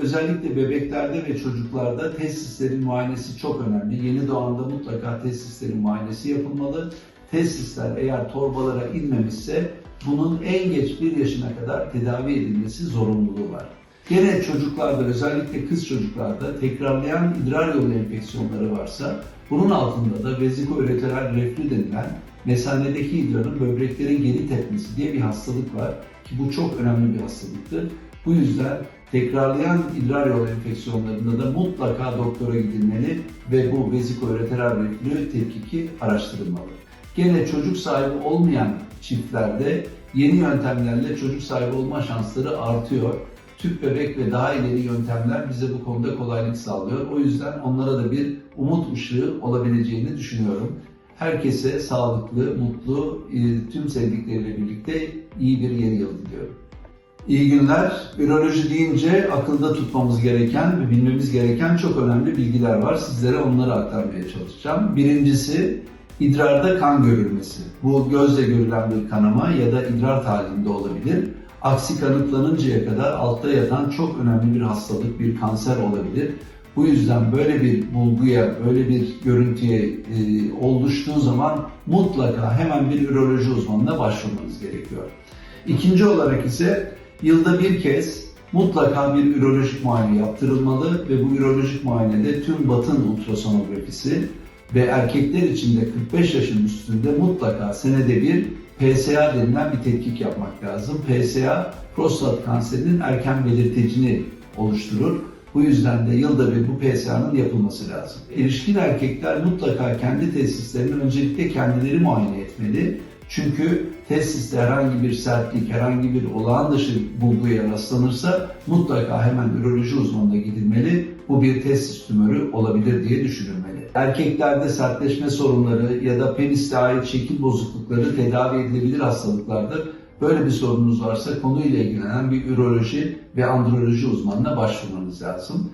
Özellikle bebeklerde ve çocuklarda testislerin muayenesi çok önemli. Yeni doğanda mutlaka testislerin muayenesi yapılmalı. Testisler eğer torbalara inmemişse bunun en geç bir yaşına kadar tedavi edilmesi zorunluluğu var. Gene çocuklarda özellikle kız çocuklarda tekrarlayan idrar yolu enfeksiyonları varsa bunun altında da vezikoüreteral reflü denilen mesanedeki idrarın böbreklere geri tepmesi diye bir hastalık var ki bu çok önemli bir hastalıktır. Bu yüzden tekrarlayan idrar yolu enfeksiyonlarında da mutlaka doktora gidilmeli ve bu vezikoüreteral reflü tetkiki araştırılmalı. Gene çocuk sahibi olmayan çiftlerde yeni yöntemlerle çocuk sahibi olma şansları artıyor. Tüp bebek ve daha ileri yöntemler bize bu konuda kolaylık sağlıyor. O yüzden onlara da bir umut ışığı olabileceğini düşünüyorum. Herkese sağlıklı, mutlu, e, tüm sevdikleriyle birlikte iyi bir yeni yıl diliyorum. İyi günler. Üroloji deyince akılda tutmamız gereken ve bilmemiz gereken çok önemli bilgiler var. Sizlere onları aktarmaya çalışacağım. Birincisi idrarda kan görülmesi. Bu gözle görülen bir kanama ya da idrar tahlilinde olabilir. Aksi kanıtlanıncaya kadar altta yatan çok önemli bir hastalık, bir kanser olabilir. Bu yüzden böyle bir bulguya, böyle bir görüntüye e, oluştuğu zaman mutlaka hemen bir üroloji uzmanına başvurmanız gerekiyor. İkinci olarak ise yılda bir kez mutlaka bir ürolojik muayene yaptırılmalı ve bu ürolojik muayenede tüm batın ultrasonografisi ve erkekler için de 45 yaşın üstünde mutlaka senede bir PSA denilen bir tetkik yapmak lazım. PSA prostat kanserinin erken belirtecini oluşturur. Bu yüzden de yılda bir bu PSA'nın yapılması lazım. Erişkin erkekler mutlaka kendi testislerini öncelikle kendileri muayene etmeli. Çünkü testiste herhangi bir sertlik, herhangi bir olağan dışı bulguya rastlanırsa mutlaka hemen üroloji uzmanına gidilmeli. Bu bir testis tümörü olabilir diye düşünülmeli. Erkeklerde sertleşme sorunları ya da peniste ait şekil bozuklukları tedavi edilebilir hastalıklardır. Böyle bir sorununuz varsa konuyla ilgilenen bir üroloji ve androloji uzmanına başvurmanız lazım.